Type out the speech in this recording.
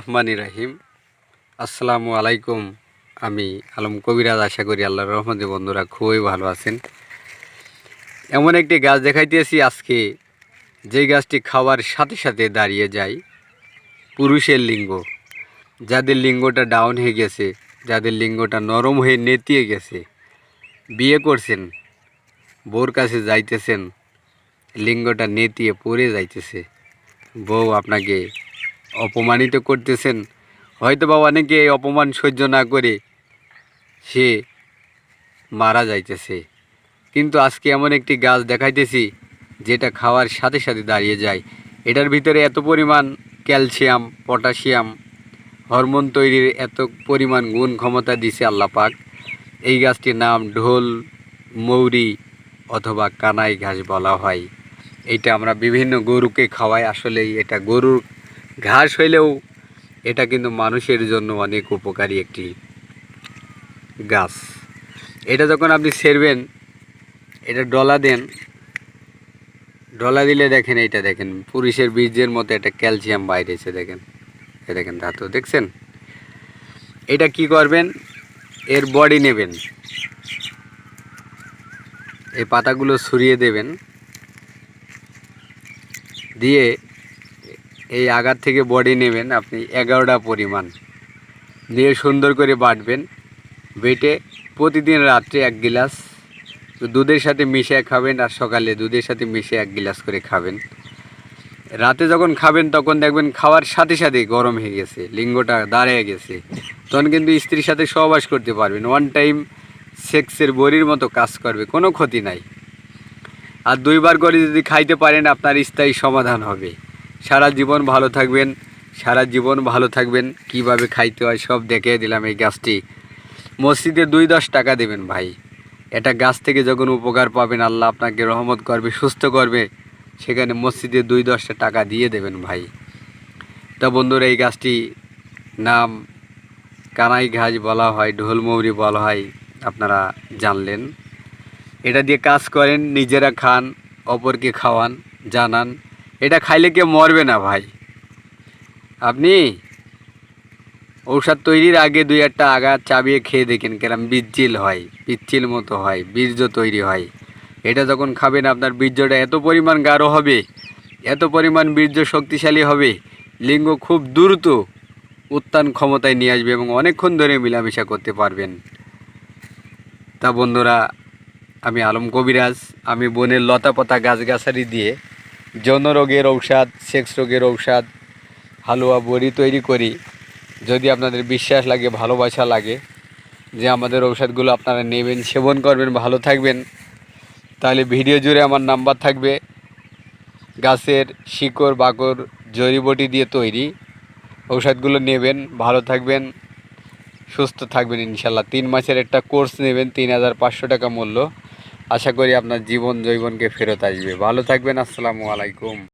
রহমানি রাহিম। আসসালামু আলাইকুম। আমি আলম কবিরাজ, আশা করি আল্লাহ রহমতে বন্ধুরা খুবই ভালো আছেন। এমন একটি গাছ দেখাইতেছি, আজকে যে গাছটি খাওয়ার সাথে সাথে দাঁড়িয়ে যায় পুরুষের লিঙ্গ। যাদের লিঙ্গটা ডাউন হয়ে গেছে, যাদের লিঙ্গটা নরম হয়ে নেতিয়ে গেছে, বিয়ে করছেন বোর কাছে যাইতেছেন, লিঙ্গটা নেতিয়ে পড়ে যাইতেছে। বউ আপনাকে অপমানিত করতেছেন। হয়তো বা অনেকে এই অপমান সহ্য না করে সে মারা যাইতেছে। কিন্তু আজকে এমন একটি গাছ দেখাইতেছি, যেটা খাওয়ার সাথে সাথে দাঁড়িয়ে যায়। এটার ভিতরে এত পরিমাণ ক্যালসিয়াম, পটাশিয়াম, হরমোন তৈরির এত পরিমাণ গুণ ক্ষমতা দিছে আল্লাহ পাক এই গাছটির নাম ঢোল, মৌরি অথবা কানাই ঘাস বলা হয়। এটা আমরা বিভিন্ন গরুকে খাওয়াই। আসলে এটা গরুর ঘাস হইলেও এটা কিন্তু মানুষের জন্য অনেক উপকারী একটি গাছ। এটা যখন আপনি সেরবেন, এটা ডলা দেন, ডলা দিলে দেখেন এইটা দেখেন, পুরুষের বীজের মতো একটা ক্যালসিয়াম বাইরেছে দেখেন। এ দেখেন ধাতু, দেখছেন? এটা কি করবেন? এর বডি নেবেন। এই পাতাগুলো ছড়িয়ে দেবেন। দিয়ে এই আগার থেকে বডি নেবেন আপনি এগারোটা পরিমাণ। নিয়ে সুন্দর করে বাটবেন। বেটে প্রতিদিন রাত্রে এক গিলাস দুধের সাথে মিশিয়ে খাবেন আর সকালে দুধের সাথে মিশিয়ে এক গিলাস করে খাবেন। রাতে যখন খাবেন তখন দেখবেন খাওয়ার সাথে সাথে গরম হয়ে গেছে, লিঙ্গটা দাঁড়িয়ে গেছে। তখন কিন্তু স্ত্রীর সাথে সহবাস করতে পারবেন। ওয়ান টাইম সেক্সের বড়ির মতো কাজ করবে, কোনো ক্ষতি নাই। আর দুইবার করে যদি খাইতে পারেন আপনার স্থায়ী সমাধান হবে। সারা জীবন ভালো থাকবেন, সারা জীবন ভালো থাকবেন, কীভাবে খাইতে হয় সব দেখিয়ে দিলাম এই গাছটি। মসজিদে দুই দশ টাকা দেবেন ভাই। এটা গাছ থেকে যখন উপকার পাবেন, আল্লাহ আপনাকে রহমত করবে, সুস্থ করবে, সেখানে মসজিদে দুই দশটা টাকা দিয়ে দেবেন ভাই। তা বন্ধুরা, এই গাছটি নাম কানাই ঘাস বলা হয় ঢোলমৌরি বলা হয়, আপনারা জানলেন। এটা দিয়ে কাজ করেন, নিজেরা খান, অপরকে খাওয়ান, জানান এটা খাইলে কেউ মরবে না ভাই। আপনি ঔষধ তৈরির আগে দুই একটা আগা চাবিয়ে খেয়ে দেখেন কেরাম বীজচিল হয় পিচ্ছিল মতো হয়, বীর্য তৈরি হয়। এটা যখন খাবেন আপনার বীর্যটা এত পরিমাণ গাঢ় হবে, এত পরিমাণ বীর্য শক্তিশালী হবে, লিঙ্গ খুব দ্রুত উত্তান ক্ষমতায় নিয়ে আসবে এবং অনেকক্ষণ ধরে মিলামেশা করতে পারবেন। তা বন্ধুরা, আমি আলম কবিরাজ, আমি বনের লতা পাতা গাছগাছালি দিয়ে যৌন রোগের ঔষধ, সেক্স রোগের ঔষধ, হালুয়া, বড়ি তৈরি করি। যদি আপনাদের বিশ্বাস লাগে, ভালোবাসা লাগে, যে আমাদের ঔষধগুলো আপনারা নেবেন, সেবন করবেন, ভালো থাকবেন, তাহলে ভিডিও জুড়ে আমার নাম্বার থাকবে। গাছের শিকড়, বাকড়, জড়িবটি দিয়ে তৈরি ঔষধগুলো নেবেন, ভালো থাকবেন, সুস্থ থাকবেন ইনশাল্লাহ। তিন মাসের একটা কোর্স নেবেন, তিন হাজার পাঁচশো টাকা মূল্য। আশা করি আপনার জীবন জৈবনকে ফেরত আসবে। ভালো থাকবেন আসসালামু আলাইকুম।